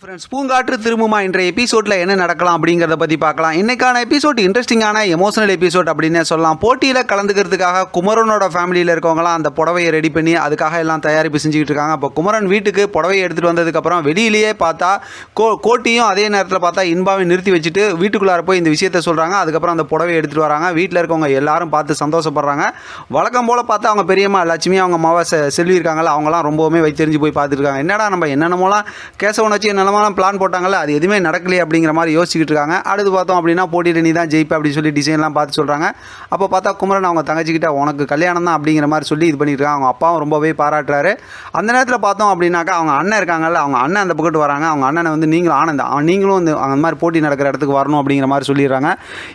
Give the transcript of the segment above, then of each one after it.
Friends பூங்காற்று திரும்புமா? இன்றைய எபிசோடில் என்ன நடக்கலாம் அப்படிங்கிறத பற்றி பார்க்கலாம். இன்றைக்கான எபிசோட் இன்ட்ரெஸ்டிங்கான எமோஷனல் எபிசோட் அப்படின்னே சொல்லலாம். போட்டியில் கலந்துக்கிறதுக்காக குமரனோட ஃபேமிலியில் இருக்கவங்களாம் அந்த புடவையை ரெடி பண்ணி அதுக்காக எல்லாம் தயாரிப்பு செஞ்சுக்கிட்டு இருக்காங்க. அப்போ குமரன் வீட்டுக்கு புடவையை எடுத்துகிட்டு வந்ததுக்கப்புறம் வெளியிலேயே பார்த்தா கோ கோட்டியும் அதே நேரத்தில் பார்த்தா இன்பாவை நிறுத்தி வச்சுட்டு வீட்டுக்குள்ளார போய் இந்த விஷயத்த சொல்கிறாங்க அதுக்கப்புறம் அந்த புடவையை எடுத்துகிட்டு வராங்க. வீட்டில் இருக்கவங்க எல்லாரும் பார்த்து சந்தோஷப்படுறாங்க. வழக்கம் போல் பார்த்தா அவங்க பெரியம்மா லட்சுமி அவங்க மாவை செல்வி இருக்காங்களா அவங்களாம் ரொம்பவுமே வைத்தெரிஞ்சு போய் பார்த்துருக்காங்க என்னடா நம்ம என்னென்னமோலாம் கேசவனை வச்சு என்னென்னமோலாம் பிளான் போட்டாங்கல்ல அது எதுவுமே நடக்கலையே அப்படிங்கிற மாதிரி யோசிச்சுட்டு இருக்காங்க. அடுத்து பார்த்தோம் அப்படின்னா போட்டியில் நீ தான் ஜெயிப்ப அப்படின்னு சொல்லி டிசைன்லாம் பார்த்து சொல்கிறாங்க அப்போ பார்த்தா குமரன் அவங்க தங்கச்சிக்கிட்ட உனக்கு கல்யாணம் தான் அப்படிங்கிற மாதிரி சொல்லி இது பண்ணிட்டு இருக்காங்க. அவங்க அப்பாவும் ரொம்பவே பாராட்டுறாரு. அந்த நேரத்தில் பார்த்தோம் அப்படின்னாக்கா அவங்க அண்ணன் இருக்காங்கல்ல அவங்க அண்ணன் அந்த பக்கத்து வராங்க. அவங்க அண்ணனை வந்து நீங்களும் ஆனந்த் அவன் நீங்களும் வந்து அந்த மாதிரி போட்டி நடக்கிற இடத்துக்கு வரணும் அப்படிங்கிற மாதிரி சொல்லிடுறாங்க.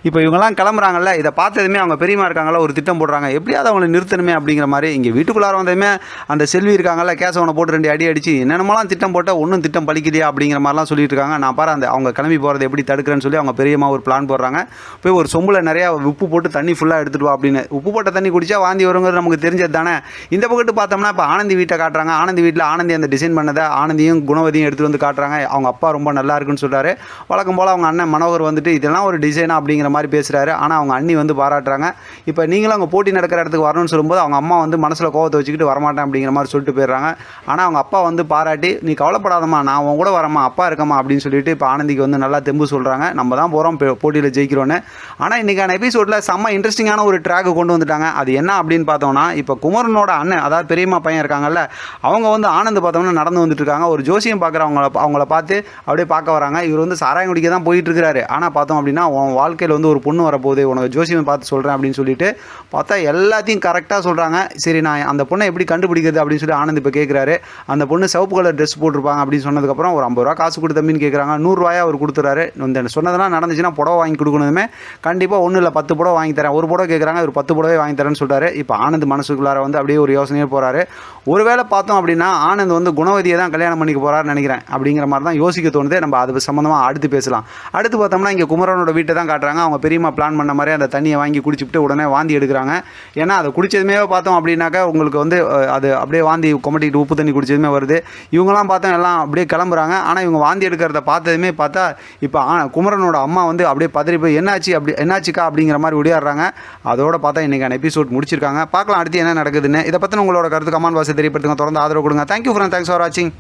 இப்போ இவங்கெல்லாம் கிளம்புறாங்கல்ல இதை பார்த்ததுமே அவங்க பெரியமா இருக்காங்கல்ல ஒரு திட்டம் போடுறாங்க. எப்படியாவது அவங்களை நிறுத்தணுமே அப்படிங்கிற மாதிரி இங்கே வீட்டுக்குள்ளார வந்ததுமே அந்த செல்வி இருக்காங்கல்ல கேசவனை போட்டு ரெண்டு அடி அடிச்சு என்னென்னமோலாம் திட்டம் போட்டால் ஒன்றும் திட்டம் பலிக்கலையா அப்படிங்கிற மாதிரிலாம் சொல்லிட்டு இருக்காங்க நான் பாரு அந்த அவங்க கிளம்பி போகிறத எப்படி தடுக்கிறேன்னு சொல்லி அவங்க பெரியம்மா ஒரு பிளான் போடுறாங்க. போய் ஒரு சொம்பில் நிறையா உப்பு போட்டு தண்ணி ஃபுல்லாக எடுத்துட்டு வா அப்படின்னு. உப்பு போட்ட தண்ணி குடிச்சா வாந்தி வருங்கிறது நமக்கு தெரிஞ்சது தானே? இந்த பக்கத்து பார்த்தோம்னா இப்போ ஆனந்தி வீட்டை காட்டுறாங்க. ஆனந்தி வீட்டில் ஆனந்தி அந்த டிசைன் பண்ணதை ஆனந்தியும் குணவதியும் எடுத்து வந்து காட்டுறாங்க. அவங்க அப்பா ரொம்ப நல்லா இருக்குன்னு சொல்கிறாரு வழக்கம் போல் அவங்க அண்ணன் மனோகர் வந்துட்டு இதெல்லாம் ஒரு டிசைனா அப்படிங்கிற மாதிரி பேசுகிறாரு ஆனால் அவங்க அண்ணி வந்து பாராட்டுறாங்க. இப்போ நீங்களும் அவங்க போட்டி நடக்கிற இடத்துக்கு வரணும்னு சொல்லும்போது அவங்க அம்மா வந்து மனசில் கோவத்தை வச்சுக்கிட்டு வரமாட்டேன் அப்படிங்கிற மாதிரி சொல்லிட்டு போயிடுறாங்க. ஆனால் அவங்க அப்பா வந்து பாராட்டி நீ கவலைப்படாதம்மா. நான் உன் கூட வர வரமா அப்பா இருக்கம்மா அப்படின்னு சொல்லிட்டு இப்போ ஆனந்திக்கு வந்து நல்லா தெம்பு சொல்கிறாங்க நம்ம தான் போகிறோம் போட்டியில் ஜெயிக்கிறோன்னு. ஆனால் இன்றைக்கான எபிசோடில் செம்ம இன்ட்ரெஸ்டிங்கான ஒரு ட்ராக்கு கொண்டு வந்துட்டாங்க. அது என்ன அப்படின்னு பார்த்தோம்னா இப்போ குமரனோட அண்ணன் அதாவது பெரியம்மா பையன் இருக்காங்கல்ல அவங்க வந்து ஆனந்த் பார்த்தோம்னா நடந்து வந்துட்டு இருக்காங்க. ஒரு ஜோசியம் பார்க்குறவங்கள அவங்கள பார்த்து அப்படியே பார்க்க வராங்க. இவர் வந்து சாராயம் குடிக்க தான் போயிட்டு இருக்கிறாரு ஆனால் பார்த்தோம் அப்படின்னா உன் வாழ்க்கையில் வந்து ஒரு பொண்ணு வரப்போகுது. உனக்கு ஜோசியம் பார்த்து சொல்கிறேன் அப்படின்னு சொல்லிட்டு பார்த்தா எல்லாத்தையும் கரெக்டாக சொல்கிறாங்க சரி நான் அந்த பொண்ணை எப்படி கண்டுபிடிக்கிறது அப்படின்னு சொல்லி ஆனந்த் இப்போ கேட்குறாரு அந்த பொண்ணு சிவப்பு கலர் ட்ரெஸ் போட்டிருப்பாங்க அப்படின்னு சொன்னதுக்கப்புறம் ஒரு ஐம்பது ரூபா காசு கொடு தம்பின்னு கேட்குறாங்க நூறுரூவாயா அவர் கொடுத்துறாரு. இந்த சொன்னதெல்லாம் நடந்துச்சுன்னா புடவை வாங்கி கொடுக்கணுமே. கண்டிப்பாக ஒன்றும் இல்லை பத்து புடவை வாங்கி தரேன். ஒரு புடவை கேட்குறாங்க ஒரு பத்து புடவை வாங்கி தரேன்னு சொல்கிறாரு இப்போ ஆனந்த் மனசுக்குள்ளார வந்து அப்படியே ஒரு யோசனையே போகிறாரு ஒருவேளை பார்த்தோம் அப்படின்னா ஆனந்த் வந்து குணவதியை தான் கல்யாணம் பண்ணிக்க போகிறாருன்னு நினைக்கிறேன் அப்படிங்கிற மாதிரி தான் யோசிக்க தோணுது. நம்ம அது சம்மந்தமாக அடுத்து பேசலாம். அடுத்து பார்த்தோம்னா இங்கே குமரனோட வீட்டை தான் காட்டுறாங்க. அவங்க பெரியம்மா பிளான் பண்ண மாதிரி அந்த தண்ணியை வாங்கி குடிச்சுட்டு உடனே வாந்தி எடுக்கிறாங்க. ஏன்னா அதை குடிச்சதுமே பார்த்தோம் அப்படின்னாக்கா உங்களுக்கு வந்து அது அப்படியே வாந்தி கொமட்டிக்கிட்டு உப்பு தண்ணி குடிச்சதுமே வருது. இவங்கெல்லாம் பார்த்தோம் எல்லாம் அப்படியே கிளம்புறாங்க. ஆனால் இவங்க வாந்தி எடுக்கிறத பார்த்ததுமே பார்த்தா இப்போ ஆ- குமரனோட அம்மா வந்து அப்படியே பதறி போய் என்னாச்சு அப்படி என்னாச்சுக்கா? அப்படிங்கிற மாதிரி ஒடியாடுறாங்க அதோட பார்த்தா இன்றைக்கான எபிசோட் முடிச்சிருக்காங்க. பார்க்கலாம் அடுத்து என்ன நடக்குதுன்னு. இதை பற்றின உங்களோட கருத்து கமான் பாஸ் தெரியப்படுத்துங்க. தொடர்ந்து ஆதரவு கொடுங்க. தேங்க்யூ ஃப்ரெண்ட் தேங்க்ஸ் ஃபார் வாட்சிங்